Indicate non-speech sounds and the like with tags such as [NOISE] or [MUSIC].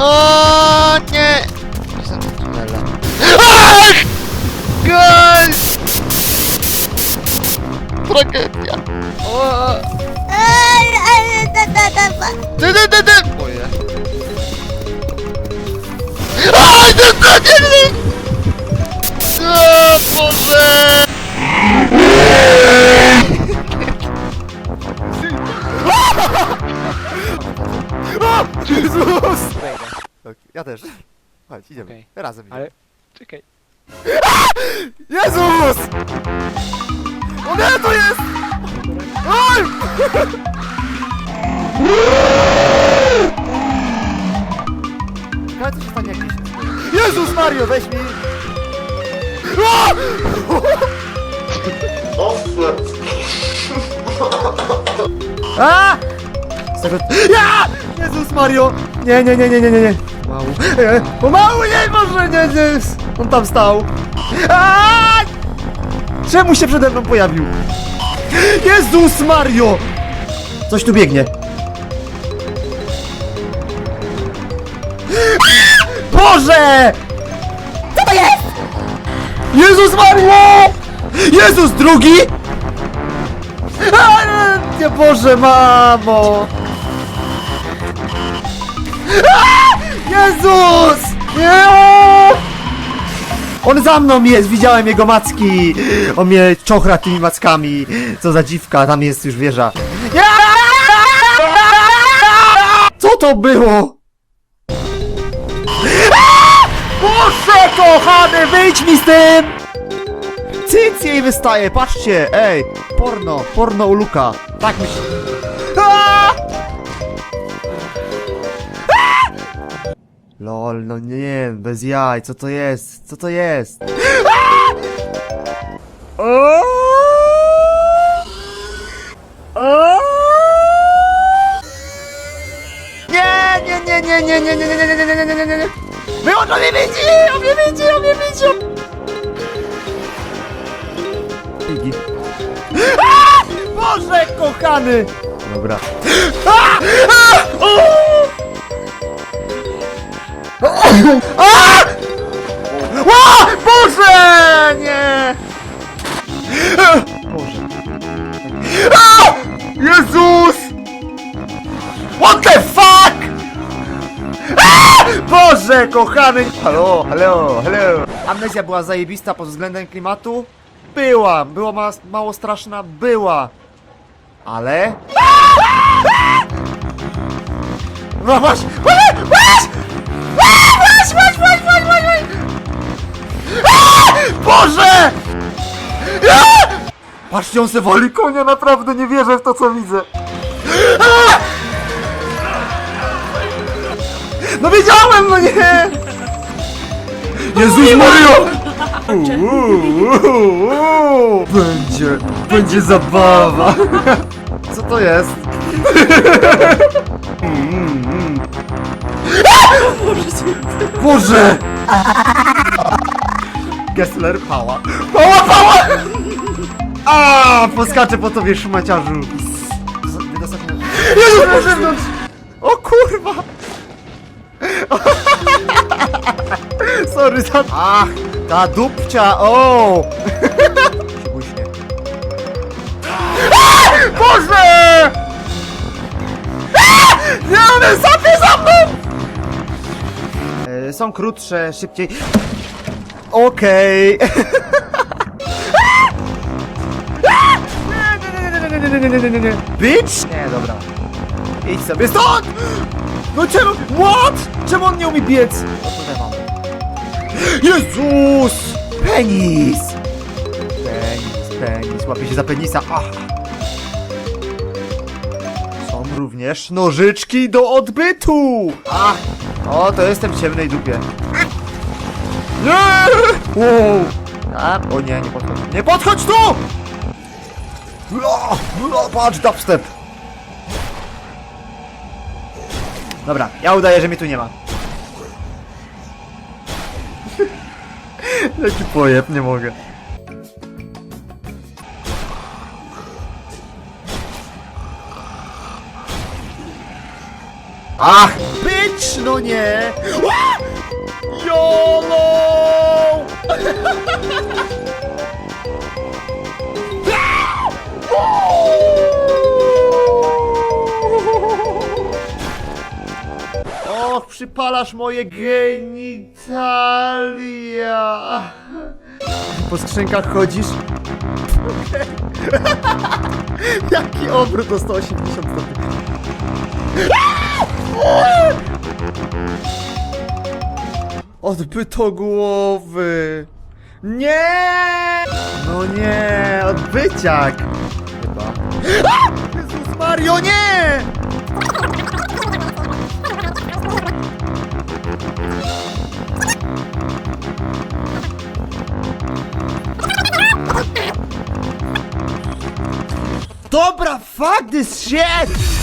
어, 네. 달라. 아! 그! 브라켓. 어. 네네네네. 뭐야? 아, 됐어, 됐어. Chodź, idziemy. Okej. Razem idziemy. Ale... Czekaj. [LAUGHS] Jezus! O nie, to jest! Oj! Ale co się stanie jak. Jezus Mario, weź mi! A! A! Z tego... Ja! Jezus Mario! Nie, nie, nie, nie, nie, nie, nie. Mało. E, o mało, nie, może, nie, nie. On tam stał. Czemu się przede mną pojawił? Jezus Mario! Coś tu biegnie. Boże! Co to jest? Jezus Mario! Jezus drugi! Nie Boże, mamo! Jezus! Nie! On za mną jest, widziałem jego macki! On mnie czochra tymi mackami. Co za dziwka, tam jest już wieża. Nie! Co to było? Boże kochany, wyjdź mi z tym! Cyc jej wystaje, patrzcie, ej! Porno, porno u Luka. Tak myślę. Lol, no nie, bez jaj, co to jest? Co to jest? O! Nie, nie, nie, nie, nie, nie, nie, nie, nie, nie, nie, nie, nie, nie, nie, nie. Wyłącz, mnie widzi, on mnie widzi, on mnie widzi. Boże kochany! Dobra. A! A! O! A! A! Boże! Nie! Boże. A! Jezus! What the fuck? A! Boże, kochany! Halo, halo, halo. Amnezja była zajebista pod względem klimatu? Była. Była ma mało straszna? Była. Ale... No! Masz! Masz! Masz! Masz! Masz! Masz! Masz! A! Boże! A! Patrzcie, on se woli konia, naprawdę nie wierzę w to, co widzę. A! No wiedziałem, no nie! Jezus Mario! Uuu, Będzie, będzie zabawa. Co to jest? Mm, Boże! Gessler, pała. Pała, pała! A, poskaczę po tobie, szmaciarzu. Z- wydostaw mnie- Jezu, na zewnątrz! O kurwa! Sorry za... Ach, ta dupcia, o! się bójśnie. Boże! Nie, one zapie za mną! Y, są krótsze, szybciej. Okej. Nie, nie, nie, nie, nie, nie. Bitch! Nie, dobra. Idź sobie stąd! No czemu? What? Czemu on nie umie biec? Jezus! Penis! Penis, penis. Łapie się za penisa. Ach. Są również nożyczki do odbytu! Ach! O, to jestem w ciemnej dupie. Nie! Wow! A, o nie, nie podchodź. Nie podchodź tu! No, no, patrz, dubstep. Dobra, ja udaję, że mnie tu nie ma. [LAUGHS] Jaki pojeb, nie mogę. Ach, być, no nie! Ła! YOLO! [LAUGHS] Och, przypalasz moje genitalia! Po skrzynkach chodzisz? Okej. [LAUGHS] [LAUGHS] Jaki obrót do 180 stopni. Odbyto głowy. Nie! No nie, odbyciak. Chyba. Jezus Mario, nie! Dobra, fuck this shit!